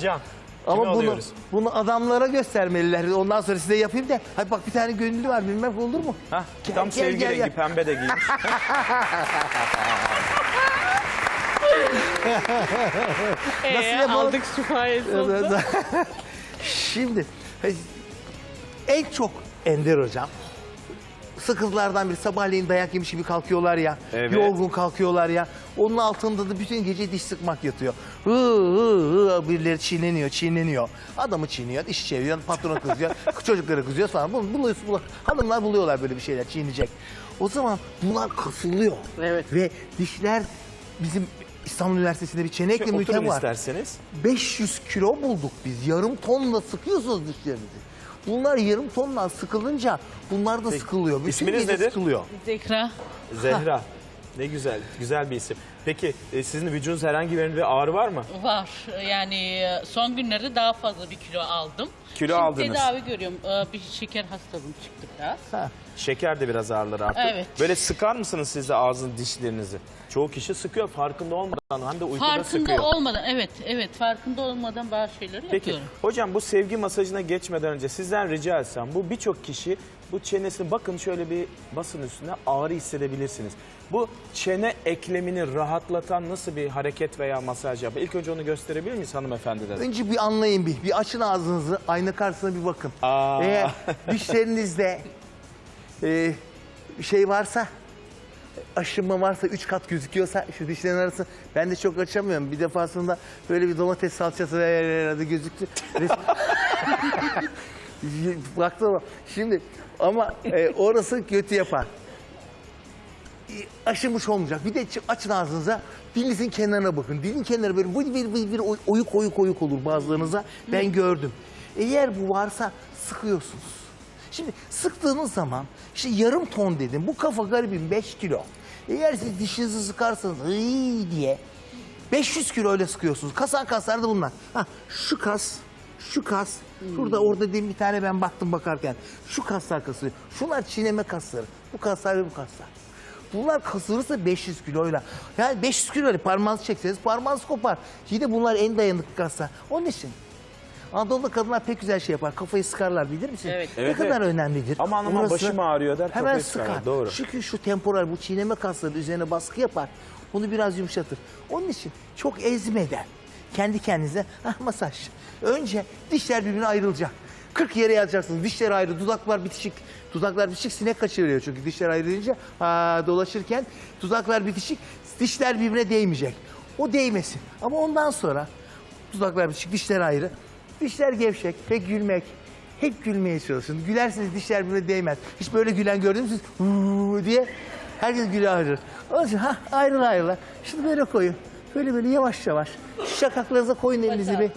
Can. Ama bunu, alıyoruz? bunu adamlara göstermeliler. Ondan sonra size yapayım da. Hadi bak bir tane gönüllü var bilmem olur mu? Hah, Gel, tam gel, sevgi gel, rengi gel. pembe de giymiş. Nasıl Ee, yapalım? aldık şifayet oldu. Şimdi en çok Ender hocam sıkıntılardan biri sabahleyin dayak yemiş gibi kalkıyorlar ya. Evet. Yorgun kalkıyorlar ya. Onun altında da bütün gece diş sıkmak yatıyor. Hı hı hı birileri çiğneniyor, çiğneniyor. Adamı çiğniyor, iş çeviriyor, patrona kızıyor, çocuklara kızıyor falan. Bunu, bunu, bunu- hanımlar buluyorlar böyle bir şeyler çiğneyecek. O zaman bunlar kasılıyor. Evet. Ve dişler bizim İstanbul Üniversitesi'nde bir çene eklemi var. isterseniz. 500 kilo bulduk biz. Yarım tonla sıkıyorsunuz dişlerinizi. Bunlar yarım tonla sıkılınca bunlar da sıkılıyor. Bütün İsminiz gece nedir? sıkılıyor. Zekra. Zehra. Ne güzel, güzel bir isim. Peki e, sizin vücudunuzda herhangi bir ağrı var mı? Var. Yani e, son günlerde daha fazla bir kilo aldım. Kilo Şimdi aldınız. tedavi görüyorum. Ee, Bir şeker hastalığım çıktı biraz. Şeker de biraz ağrıları arttı. Evet. Böyle sıkar mısınız siz de ağzın dişlerinizi? Çoğu kişi sıkıyor farkında olmadan hem de uykuda Farkında sıkıyor. olmadan, evet, evet. Farkında olmadan bazı şeyleri Peki yapıyorum. hocam bu sevgi masajına geçmeden önce sizden rica etsem bu birçok kişi bu çenesini bakın şöyle bir basın üstüne ağrı hissedebilirsiniz. Bu çene eklemini rahatlatan nasıl bir hareket veya masaj yapar? İlk önce onu gösterebilir miyiz hanımefendilere? Önce bir anlayın bir. Bir açın ağzınızı. Ayna karşısına bir bakın. Aa. Eğer dişlerinizde e, şey varsa aşınma varsa üç kat gözüküyorsa şu dişlerin arası ben de çok açamıyorum. Bir defasında böyle bir domates salçası herhalde gözüktü. Baktım şimdi ama e, orası kötü yapar. E, aşınmış olmayacak. Bir de açın ağzınıza dilinizin kenarına bakın. Dilin kenarı böyle vıy vıy vıy oy- oyuk oyuk oyuk olur bazılarınıza. Ben gördüm. Eğer bu varsa sıkıyorsunuz. Şimdi sıktığınız zaman işte yarım ton dedim. Bu kafa garibim 5 kilo. Eğer siz dişinizi sıkarsanız "Iy" diye 500 kilo öyle sıkıyorsunuz. Kasan kaslar da bunlar. Ha, şu kas, şu kas. Şurada orada demin bir tane ben baktım bakarken. Şu kaslar kasıyor. Şunlar çiğneme kasları. Bu kaslar ve bu kaslar. Bunlar kasılırsa 500 kiloyla. Yani 500 kiloyla parmağınızı çekseniz parmağınız kopar. Yine bunlar en dayanıklı kaslar. Onun için Anadolu'da kadınlar pek güzel şey yapar. Kafayı sıkarlar bilir misin? Evet. Ne Evet, kadar evet. önemlidir. Aman aman Orası başım ağrıyor der, Hemen sıkar. sıkarlar, doğru. Çünkü şu temporal bu çiğneme kasları üzerine baskı yapar. Bunu biraz yumuşatır. Onun için çok ezmeden kendi kendinize ah masaj. Önce dişler birbirine ayrılacak. 40 yere yazacaksınız. Dişler ayrı, dudaklar bitişik. Dudaklar bitişik sinek kaçırıyor çünkü dişler ayrılınca aa, dolaşırken dudaklar bitişik. Dişler birbirine değmeyecek. O değmesin. Ama ondan sonra dudaklar bitişik, dişler ayrı. Dişler gevşek ve gülmek. Hep gülmeye çalışın. Gülerseniz dişler birbirine değmez. Hiç böyle gülen gördünüz mü diye herkes güle ayrılır. Onun için ha, ayrıl ayrıl. Şimdi böyle koyun. Böyle böyle yavaş yavaş. Şakaklarınıza koyun elinizi bir.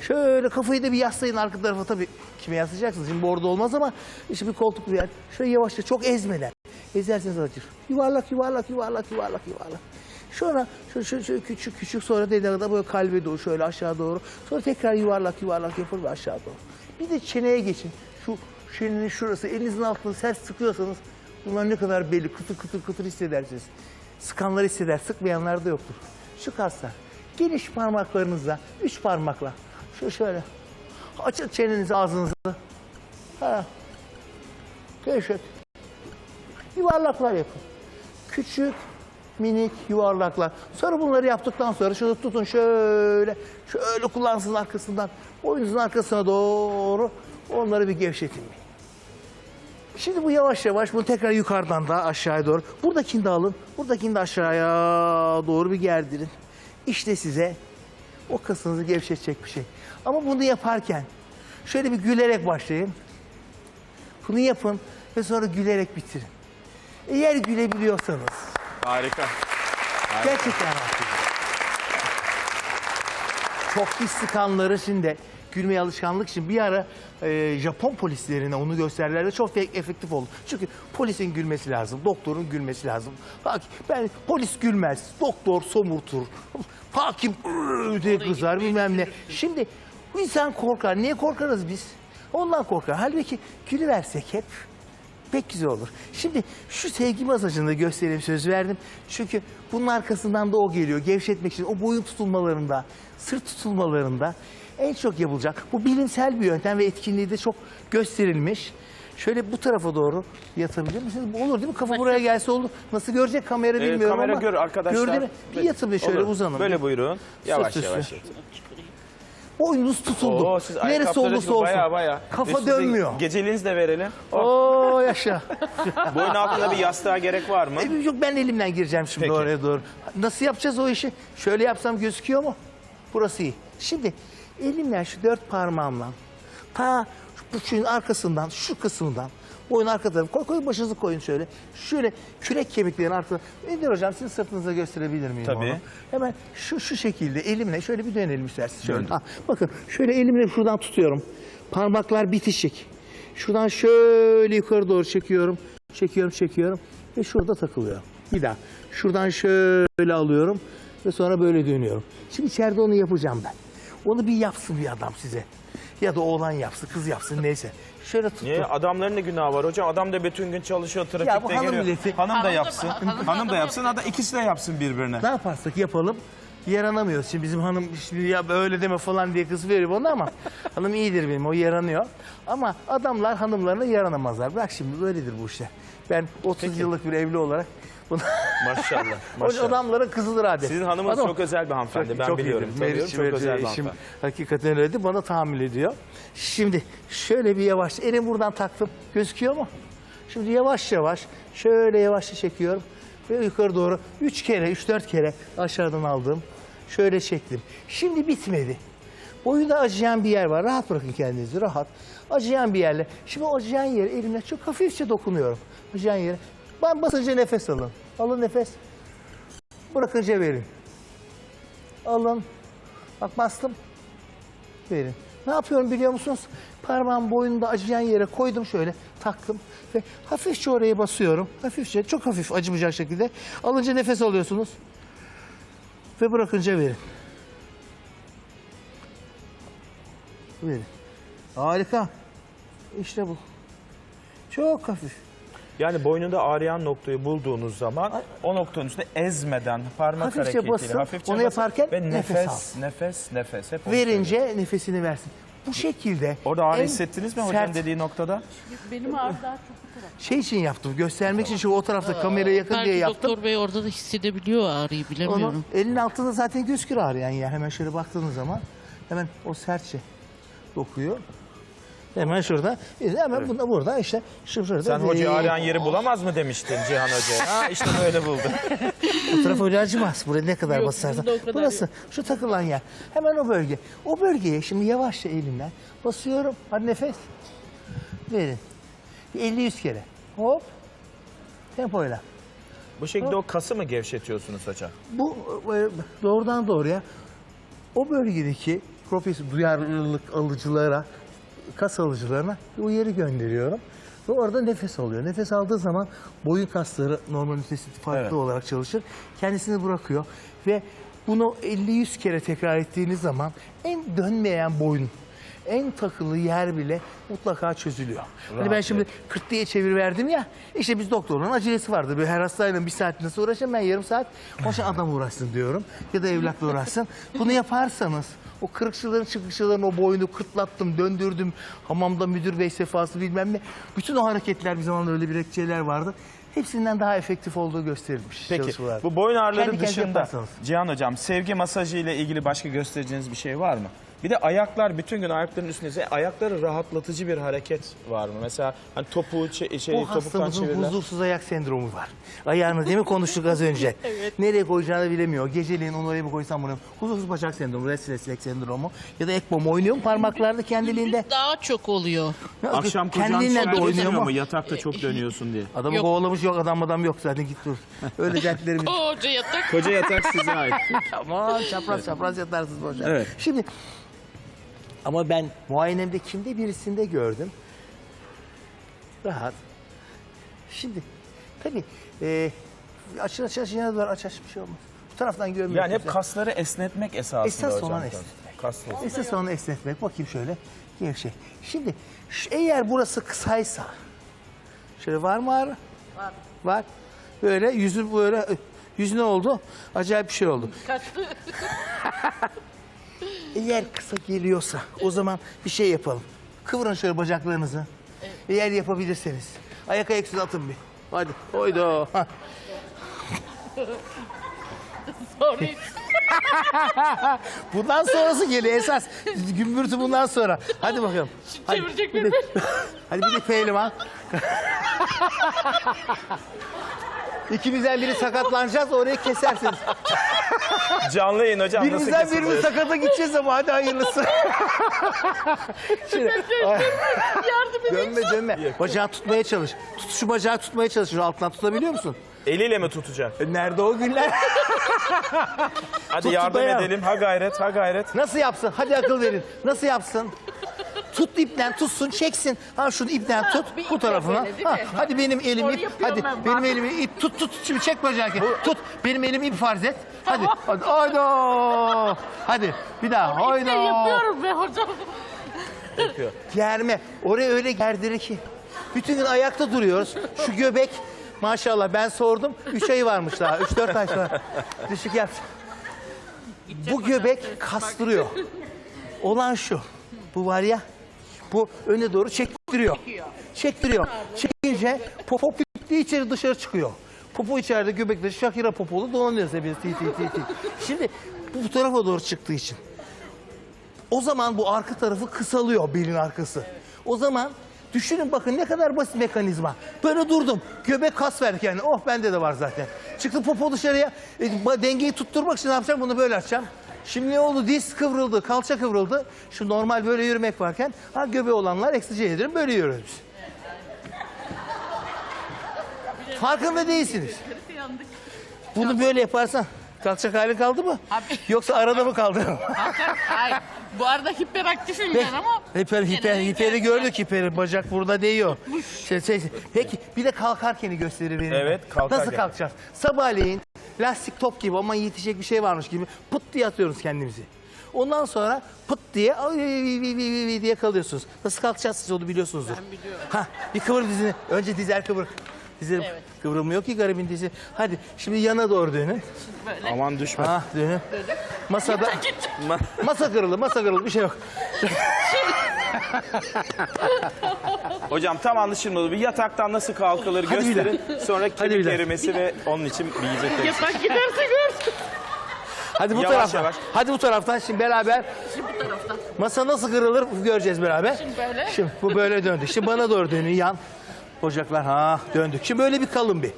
Şöyle kafayı da bir yaslayın arka tarafa tabii. Kime yaslayacaksınız? Şimdi orada olmaz ama işte bir koltuk bir yer. Şöyle yavaşça çok ezmeden. Ezerseniz acır. Yuvarlak yuvarlak yuvarlak yuvarlak yuvarlak. Sonra şu, şu, şu küçük küçük sonra dediğinde da böyle kalbe doğru şöyle aşağı doğru. Sonra tekrar yuvarlak yuvarlak yapın ve aşağı doğru. Bir de çeneye geçin. Şu çenenin şurası elinizin altını sert sıkıyorsanız bunlar ne kadar belli kıtır kıtır kıtır hissedersiniz. Sıkanlar hisseder, sıkmayanlar da yoktur. Kaslar geniş parmaklarınızla, üç parmakla şu şöyle açın çenenizi ağzınızı. Ha. Gevşet. Yuvarlaklar yapın. Küçük, minik yuvarlaklar. Sonra bunları yaptıktan sonra şunu tutun şöyle, şöyle kullansın arkasından. Boynunuzun arkasına doğru onları bir gevşetin. Şimdi bu yavaş yavaş bunu tekrar yukarıdan da aşağıya doğru. Buradakini de alın. Buradakini de aşağıya doğru bir gerdirin. İşte size o kasınızı gevşetecek bir şey. Ama bunu yaparken şöyle bir gülerek başlayın. Bunu yapın ve sonra gülerek bitirin. Eğer gülebiliyorsanız Harika. gerçekten rahatlayın. Çok diş sıkanları şimdi gülmeye alışkanlık için bir ara e, Japon polislerine onu gösterdiler ve çok fe- efektif oldu. Çünkü polisin gülmesi lazım, doktorun gülmesi lazım. Bak ben polis gülmez, doktor somurtur, hakim diye kızar bilmem ne. Şimdi insan korkar. Niye korkarız biz? Ondan korkar. Halbuki gülüversek hep Pek güzel olur. Şimdi şu sevgi masajını göstereyim söz verdim. Çünkü bunun arkasından da o geliyor. Gevşetmek için o boyun tutulmalarında, sırt tutulmalarında en çok yapılacak. Bu bilimsel bir yöntem ve etkinliği de çok gösterilmiş. Şöyle bu tarafa doğru yatabilir misiniz? Olur değil mi? Kafa buraya gelse olur. Nasıl görecek kamera Ee, bilmiyorum kamera ama. gör arkadaşlar. Gördü mü? Bir yatın şöyle Olur. uzanın. Böyle buyurun. Yavaş üstü. yavaş yatın. Boynunuz tutuldu. Oo, siz Neresi ayakkabıları olursa olsun. Baya baya. Kafa Üstünüze dönmüyor. Geceliğinizi de verelim. Oo yaşa. Boyun altında bir yastığa gerek var mı? E, Yok ben elimden gireceğim şimdi Peki. oraya doğru. Nasıl yapacağız o işi? Şöyle yapsam gözüküyor mu? Burası iyi. Şimdi elimle şu dört parmağımla ta bu şunun arkasından şu kısmından boyun arka tarafı koy koy başınızı koyun şöyle. Şöyle kürek kemiklerin arkasına. Enver hocam sizin sırtınıza gösterebilir miyim Tabii. onu? Hemen şu şu şekilde elimle şöyle bir dönelim isterseniz. Şöyle. Ha, bakın şöyle elimle şuradan tutuyorum. Parmaklar bitişik. Şuradan şöyle yukarı doğru çekiyorum. Çekiyorum, çekiyorum ve şurada takılıyor. Bir daha. Şuradan şöyle alıyorum ve sonra böyle dönüyorum. Şimdi içeride onu yapacağım ben. Onu bir yapsın bir adam size. Ya da oğlan yapsın, kız yapsın neyse. Şöyle tuttum. Niye? Adamların ne günahı var hocam? Adam da bütün gün çalışıyor, trafikte bu hanım geliyor. milleti. Hanım da Hanım da- yapsın. hanım- Hanım da yapsın. Hatta ikisi de yapsın birbirine. Ne yaparsak yapalım yaranamıyoruz. Şimdi bizim hanım şimdi ya böyle deme falan diye kız veriyor bana ama hanım iyidir benim o yaranıyor. Ama adamlar hanımlarına yaranamazlar. Bak şimdi böyledir bu işler. Ben 30 yıllık bir evli olarak bunu Maşallah. o Maşallah. adamların kızıdır adet. Sizin hanımınız Adam- çok özel bir hanımefendi. Ben biliyorum. iyidir. Tanıyorum. Meriç, Çok Meriç, özel bir hanımefendi. hakikaten öyle bana tahammül ediyor. Şimdi şöyle bir yavaş elim buradan taktım. Gözüküyor mu? Şimdi yavaş yavaş şöyle yavaşça çekiyorum ve yukarı doğru üç kere, üç dört kere aşağıdan aldım. Şöyle çektim. Şimdi bitmedi. Boyunda acıyan bir yer var. Rahat bırakın kendinizi, rahat. Acıyan bir yerle. Şimdi o acıyan yere elimle çok hafifçe dokunuyorum. Acıyan yere. Ben basınca nefes alın. Alın nefes. Bırakınca verin. Alın. Bak bastım. Verin. Ne yapıyorum biliyor musunuz? Parmağım boynunda acıyan yere koydum şöyle taktım ve hafifçe oraya basıyorum. Hafifçe çok hafif acımayacak şekilde. Alınca nefes alıyorsunuz. Ve bırakınca verin. Verin. Harika. İşte bu. Çok hafif. Yani boynunda ağrıyan noktayı bulduğunuz zaman o noktanın üstüne ezmeden parmak Hafifçe hareketiyle basın, hafifçe onu basın yaparken ve nefes nefes nefes nefes hep onu söylüyorum. Verince nefesini versin. Bu şekilde. Orada ağrı en hissettiniz mi hocam sert- dediği noktada? Benim ağrı daha çok. Şey için yaptım. Göstermek için şu o tarafta kameraya yakın diye Belki yaptım. doktor bey orada da hissedebiliyor ağrıyı Onu bilemiyorum. elin altında zaten gözükür ağrıyan yer. Hemen şöyle baktığınız zaman hemen o sertçe dokuyor. Hemen şurada. Hemen bunda burada işte şurada. Sen hocayı ağrıyan yeri bulamaz mı demiştin Cihan Hoca'ya? Ha işte böyle buldu. Bu taraf öyle acımaz. Buraya ne kadar Yok, basarsan. Burası şu takılan yer. Hemen o bölge. O bölgeye şimdi yavaşça elimle basıyorum. Hadi nefes. Verin. Bir 50-100 kere. Hop. Tempoyla. Bu şekilde o kası mı gevşetiyorsunuz hocam? Bu e, doğrudan doğruya o bölgedeki profesyonel duyarlılık alıcılara, kas alıcılarına bir uyarı gönderiyorum. Ve orada nefes alıyor. Nefes aldığı zaman boyun kasları normal ünitesi farklı Evet. olarak çalışır. Kendisini bırakıyor ve bunu 50-100 kere tekrar ettiğiniz zaman en dönmeyen boyun, en takılı yer bile mutlaka çözülüyor. Hani ben şimdi 40 diye çevir verdim ya. İşte biz doktorun acelesi vardır. Böyle her hastayla bir saat nasıl uğraşacağım ben yarım saat. O şey adam uğraşsın diyorum. Ya da evlatla uğraşsın. Bunu yaparsanız o kırıkçıların çıkışçıların o boyunu kırtlattım, döndürdüm. Hamamda müdür bey sefası bilmem ne. Bütün o hareketler bir zaman öyle bir şeyler vardı. Hepsinden daha efektif olduğu gösterilmiş Peki bu boyun ağrıları Kendi dışında yaparsanız. Cihan Hocam sevgi masajı ile ilgili başka göstereceğiniz bir şey var mı? Bir de ayaklar bütün gün ayakların üstünde ayakları rahatlatıcı bir hareket var mı? Mesela hani topuğu çe- şey, O topuktan hastamızın huzursuz ayak sendromu var. Ayağını değil mi konuştuk az önce? Nereye koyacağını bilemiyor. Geceliğin onu oraya mı koysam bunu. Huzursuz bacak sendromu, restless leg sendromu ya da ekbom oynuyor mu parmaklarda kendiliğinde? Daha çok oluyor. Akşam kocan Kendiliğinden de oynuyor mu? mu? Yatakta çok dönüyorsun diye. Adamı Yok. kovalamış yok adam adam yok zaten git dur. Öyle dertlerimiz. Koca yatak. Koca yatak size ait. Aman çapraz çapraz yatarsınız boşver. Evet. Şimdi ama ben muayenemde kimde birisinde gördüm. Rahat. Şimdi tabii e, açın açın açın doğru aç aç bir şey olmaz. Bu taraftan görmüyorsunuz. Yani hep kasları esnetmek esasında Esas hocam. olan esnetmek. Kaslı. Esas onu esnetmek. Bakayım şöyle. Gevşek. Şimdi şu- eğer burası kısaysa şöyle var mı ağrı? Var. Var. Böyle yüzü böyle yüzü ne oldu? Acayip bir şey oldu. Kaçtı. Eğer kısa geliyorsa o zaman bir şey yapalım. Kıvırın şöyle bacaklarınızı. Eğer yapabilirseniz. Ayak ayaksız atın bir. Hadi. Oydu. Sorry. Bundan sonrası geliyor esas. Gümbürtü bundan sonra. Hadi bakalım. Hadi. Çevirecek Bir de- Hadi bir de pehlivan. İkimizden biri sakatlanacağız orayı kesersiniz. Canlı yayın hocam. nasıl Birimizden birimiz sakata gideceğiz ama hadi hayırlısı. Şimdi, Yardım edin. dönme dönme. Bacağı tutmaya çalış. Tut şu bacağı tutmaya çalış. Şu altından tutabiliyor musun? Eliyle mi tutacak? E, Nerede o günler? Hadi yardım dayan. edelim. Ha gayret, ha gayret. Nasıl yapsın? Hadi akıl verin. Nasıl yapsın? Tut ipten tutsun çeksin. Ha şunu ipten tut bir bu iple tarafına. böyle, değil Ha, mi? hadi benim elim ip. yapıyorum Hadi ben, benim bak. elimi ip. Tut tut şimdi çek bacağı. Tut benim elim ip farz et. Hadi. Hadi. Haydo. Hadi bir daha. İşte Haydo. yapıyorum be hocam. Yapıyor. Germe. Oraya öyle gerdirir ki. Bütün gün ayakta duruyoruz. Şu göbek maşallah ben sordum. 3 ayı varmış daha. 3-4 ay sonra. Düşük yap. Bu göbek kastırıyor. Olan şu. Bu var ya. Bu öne doğru çektiriyor. Çektiriyor. Çekince popo kütlü içeri dışarı çıkıyor. Popo içeride göbekte Shakira popolu dolanıyoruz hepimiz. Ti, ti, ti, ti. Şimdi bu, tarafa doğru çıktığı için. O zaman bu arka tarafı kısalıyor belin arkası. O zaman düşünün bakın ne kadar basit mekanizma. Böyle durdum. Göbek kas ver yani. Oh bende de var zaten. Çıktı popo dışarıya. E, dengeyi tutturmak için ne yapacağım? Bunu böyle açacağım. Şimdi ne oldu? Diz kıvrıldı, kalça kıvrıldı. Şu normal böyle yürümek varken ha göbeği olanlar eksice yedirin böyle yürüyoruz biz. Farkında değilsiniz. Yandık. Bunu böyle yaparsan kalkacak hali kaldı mı? Abi. Yoksa arada mı kaldı? Hayır. Bu arada hiperaktifim ben ama. hiper, hiper, hiperi gördük hiperi. Bacak burada değiyor. Şey, şey, peki bir de kalkarkeni gösterir Evet, kalkarken. Nasıl kalkacağız? Sabahleyin lastik top gibi ama yetişecek bir şey varmış gibi pıt diye atıyoruz kendimizi. Ondan sonra pıt diye ay, vi, vi, vi, vi, vi diye kalıyorsunuz. Nasıl kalkacağız siz onu biliyorsunuzdur. Ben biliyorum. Ha, bir kıvır dizini. Önce dizler kıvır. Dizleri Evet. kıvrılmıyor ki garibin dizi. Hadi şimdi yana doğru dönün. Böyle. Aman düşme. Ha dönün. Masada masa kırıldı, masa kırıldı bir şey yok. Hocam tam anlaşılmadı. Bir yataktan nasıl kalkılır Hadi bir gösterin. Sonra kemik bir erimesi ve onun için bir yiyecekler. Yatak giderse gör. Hadi bu Yavaş taraftan. yavaş. Hadi bu taraftan şimdi beraber Şimdi bu taraftan. masa nasıl kırılır göreceğiz beraber. Şimdi böyle. Şimdi bu böyle döndü. Şimdi bana doğru dönün yan. Bacaklar ha döndük. Şimdi böyle bir kalın bir.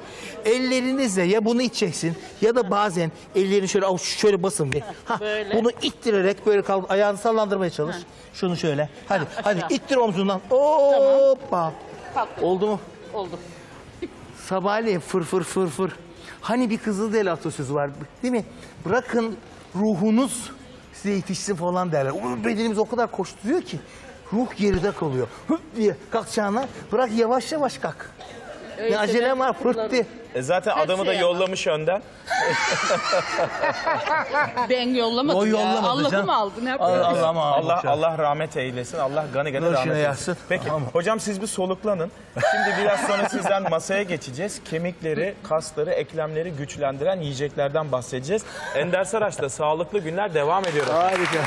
Ellerinizle ya bunu iteceksin ya da bazen ellerini şöyle avuç şöyle basın bir. Ha, Böyle. Bunu ittirerek böyle kal ayağını sallandırmaya çalış. Şunu şöyle. Hadi hadi ittir omzundan. Hoppa. Kalktım. Oldu mu? Oldu. Sabahleyin fır fır fır fır. Hani bir Kızıldeli atasözü var değil mi? Bırakın ruhunuz size yetişsin falan derler. O bedenimiz o kadar koşturuyor ki ruh geride kalıyor. Hıp diye kalkacağına bırak yavaş yavaş kalk. Ya acelem var fırt diye. E zaten adamı da yollamış önden. Ben yollamadım O ya. yollamadı Allah'ım canım. aldı. Ne yapayım? Allah ama Allah Allah rahmet eylesin. Allah gani gani Nur rahmet içine eylesin. yatsın. Peki hocam siz bir soluklanın. Şimdi biraz sonra sizden masaya geçeceğiz. Kemikleri, kasları, eklemleri güçlendiren yiyeceklerden bahsedeceğiz. Ender Saraç'ta sağlıklı günler devam ediyor. Harika.